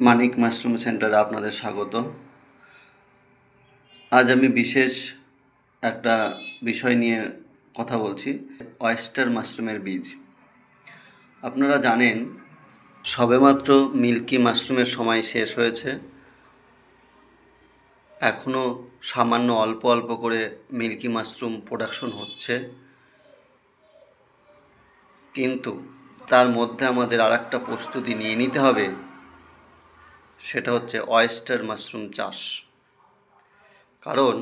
মানিক mushroom সেন্টারে আপনাদের স্বাগত। আজ আমি বিশেষ একটা বিষয় নিয়ে কথা বলছি অয়েস্টার মাশরুমের বীজ। আপনারা জানেন, সবেমাত্র মিল্কি মাশরুমের সময় শেষ হয়েছে। এখনও সামান্য অল্প অল্প করে মিল্কি মাশরুম প্রোডাকশন হচ্ছে। কিন্তু তার মধ্যে আমাদের আর একটা প্রস্তুতি নিয়ে নিতে হবে। সেটা হচ্ছে অয়েস্টার মাশরুম চাষ। কারণ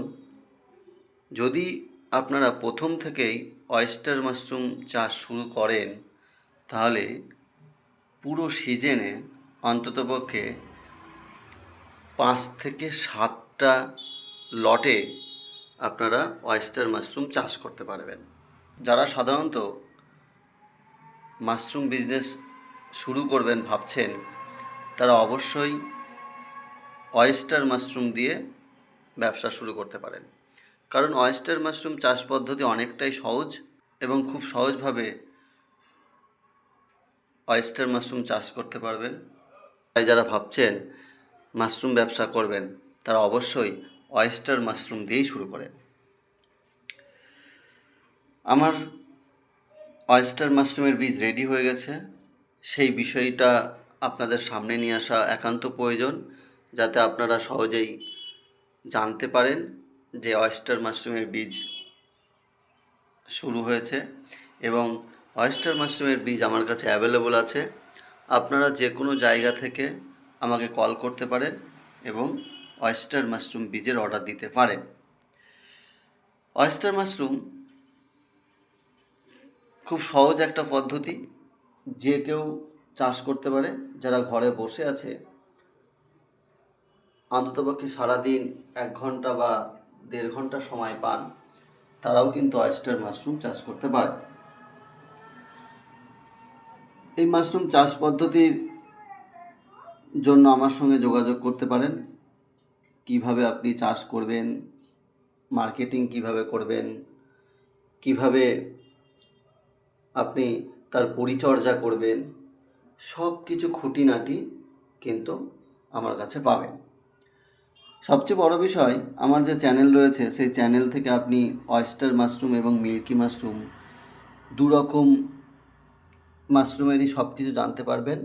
যদি আপনারা প্রথম থেকেই অয়েস্টার মাশরুম চাষ শুরু করেন, তাহলে পুরো সিজনে অন্ততপক্ষে পাঁচ থেকে সাতটা লটে আপনারা অয়েস্টার মাশরুম চাষ করতে পারবেন। যারা সাধারণত মাশরুম বিজনেস শুরু করবেন, ভাবছেন তারা অবশ্যই অয়েস্টার মাশরুম দিয়ে ব্যবসা শুরু করতে পারেন। কারণ অয়েস্টার মাশরুম চাষ পদ্ধতি অনেকটাই সহজ এবং খুব সহজভাবে অয়েস্টার মাশরুম চাষ করতে পারবেন। তাই যারা ভাবছেন মাশরুম ব্যবসা করবেন, তারা অবশ্যই অয়েস্টার মাশরুম দিয়েই শুরু করেন। আমার অয়েস্টার মাশরুমের বীজ রেডি হয়ে গেছে। সেই বিষয়টা আপনাদের সামনে নিয়ে আসা একান্ত প্রয়োজন যাতে আপনারা সহজেই জানতে পারেন যে অয়েস্টার মাশরুমের বীজ শুরু হয়েছে এবং অয়েস্টার মাশরুমের বীজ আমার কাছে অ্যাভেলেবল আছে। আপনারা যে কোনো জায়গা থেকে আমাকে কল করতে পারেন এবং অয়েস্টার মাশরুম বীজের অর্ডার দিতে পারেন। অয়েস্টার মাশরুম খুব সহজ একটা পদ্ধতি, যে কেউ চাষ করতে পারে, যারা ঘরে বসে আছে, অন্ততপক্ষে সারাদিন এক ঘণ্টা বা দেড় ঘণ্টা সময় পান, তারাও কিন্তু অয়েস্টার মাশরুম চাষ করতে পারে। এই মাশরুম চাষ পদ্ধতির জন্য আমার সঙ্গে যোগাযোগ করতে পারেন। কীভাবে আপনি চাষ করবেন মার্কেটিং কীভাবে করবেন, কীভাবে আপনি তার পরিচর্যা করবেন সব কিছু খুঁটিনাটি কিন্তু আমার কাছে পাবেন। সবচেয়ে বড় বিষয়, আমার যে চ্যানেল রয়েছে, সেই চ্যানেল থেকে আপনি অয়েস্টার মাশরুম এবং মিল্কি মাশরুম দু রকম মাশরুমেরই সব কিছু জানতে পারবেন।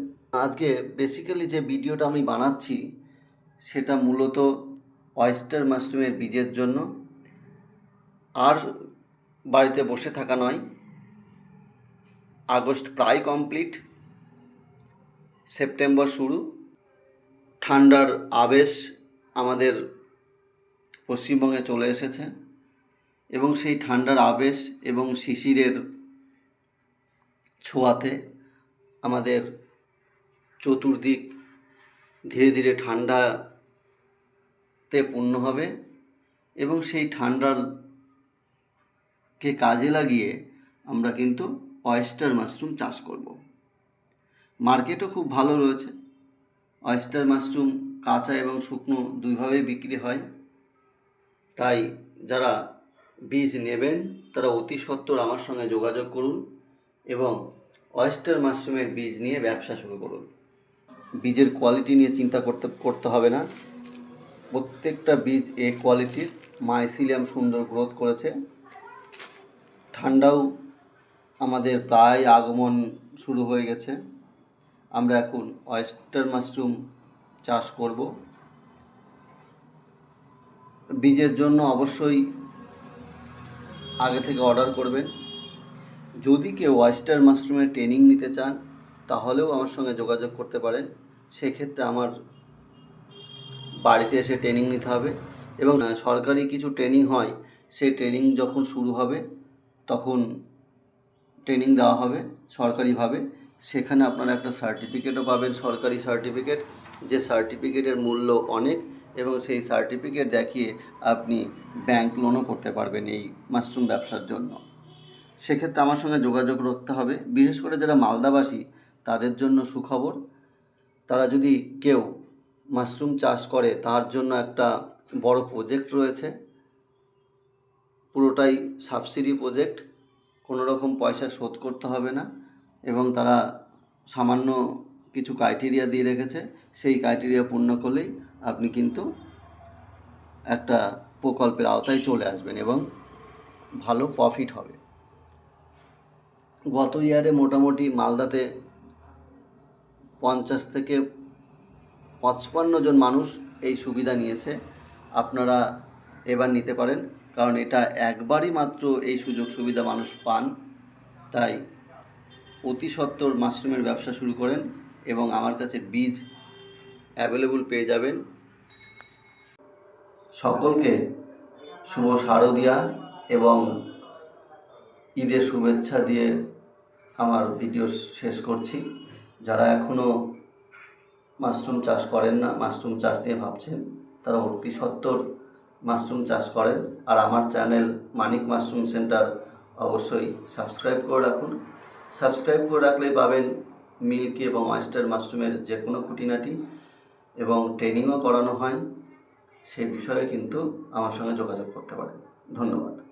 আজকে বেসিক্যালি যে ভিডিওটা আমি বানাচ্ছি, সেটা মূলত অয়েস্টার মাশরুমের বীজের জন্য। আর বাড়িতে বসে থাকা নয়, আগস্ট প্রায় কমপ্লিট সেপ্টেম্বর শুরু। ঠান্ডার আবেশ আমাদের পশ্চিমবঙ্গে চলে এসেছে এবং সেই ঠান্ডার আবেশ এবং শিশিরের ছোঁয়াতে আমাদের চতুর্দিক ধীরে ধীরে ঠান্ডাতে পূর্ণ হবে এবং সেই ঠান্ডারকে কাজে লাগিয়ে আমরা কিন্তু অয়েস্টার মাশরুম চাষ করব। মার্কেটও খুব ভালো রয়েছে। অয়েস্টার মাশরুম কাঁচা এবং শুকনো দুইভাবেই বিক্রি হয়। তাই যারা বীজ নেবেন, তারা অতি সত্বর আমার সঙ্গে যোগাযোগ করুন এবং অয়েস্টার মাশরুমের বীজ নিয়ে ব্যবসা শুরু করুন। বীজের কোয়ালিটি নিয়ে চিন্তা করতে করতে হবে না। প্রত্যেকটা বীজ এ কোয়ালিটির মাইসিলিয়াম সুন্দর গ্রোথ করেছে। ঠান্ডাও আমাদের প্রায় আগমন শুরু হয়ে গেছে। আমরা এখন অয়েস্টার মাশরুম চাষ করব। বীজের জন্য অবশ্যই আগে থেকে অর্ডার করবেন। যদি কেউ অয়েস্টার মাশরুমের ট্রেনিং নিতে চান, তাহলেও আমার সঙ্গে যোগাযোগ করতে পারেন। সেক্ষেত্রে আমার বাড়িতে এসে ট্রেনিং নিতে হবে এবং সরকারি কিছু ট্রেনিং হয়, সেই ট্রেনিং যখন শুরু হবে, তখন ট্রেনিং দেওয়া হবে সরকারিভাবে। সেখানে আপনারা একটা সার্টিফিকেটও পাবেন, সরকারি সার্টিফিকেট যে সার্টিফিকেটের মূল্য অনেক এবং সেই সার্টিফিকেট দেখিয়ে আপনি ব্যাংক লোনও করতে পারবেন এই মাশরুম ব্যবসার জন্য। সেক্ষেত্রে আমার সঙ্গে যোগাযোগ রাখতে হবে। বিশেষ করে যারা মালদাবাসী, তাদের জন্য সুখবর, তারা যদি কেউ মাশরুম চাষ করে, তার জন্য একটা বড় প্রজেক্ট রয়েছে। পুরোটাই সাবসিডি প্রজেক্ট কোনো রকম পয়সা শোধ করতে হবে না। এবং তারা সামান্য কিছু ক্রাইটেরিয়া দিয়ে রেখেছে, সেই ক্রাইটেরিয়া পূর্ণ করলেই আপনি কিন্তু একটা প্রকল্পের আওতায় চলে আসবেন এবং ভালো প্রফিট হবে। গত ইয়ারে মোটামুটি মালদাতে পঞ্চাশ থেকে পঁচপান্ন জন মানুষ এই সুবিধা নিয়েছে, আপনারা এবার নিতে পারেন, কারণ এটা একবারই মাত্র এই সুযোগ সুবিধা মানুষ পান, তাই অতি সত্বর মাশরুমের ব্যবসা শুরু করেন এবং আমার কাছে বীজ অ্যাভেলেবল পেয়ে যাবেন। সকলকে শুভ শারদিয়া এবং ঈদের শুভেচ্ছা দিয়ে আমার ভিডিও শেষ করছি। যারা এখনও মাশরুম চাষ করেন না, মাশরুম চাষ নিয়ে ভাবছেন, তারা অতি সত্তর মাশরুম চাষ করেন। আর আমার চ্যানেল মানিক মাশরুম সেন্টার অবশ্যই সাবস্ক্রাইব করে রাখুন। সাবস্ক্রাইব করে রাখলেই পাবেন মিল্কি এবং অয়েস্টার মাশরুমের যে কোনো খুঁটিনাটি এবং ট্রেনিংও করানো হয়, সে বিষয়ে কিন্তু আমার সঙ্গে যোগাযোগ করতে পারেন। ধন্যবাদ।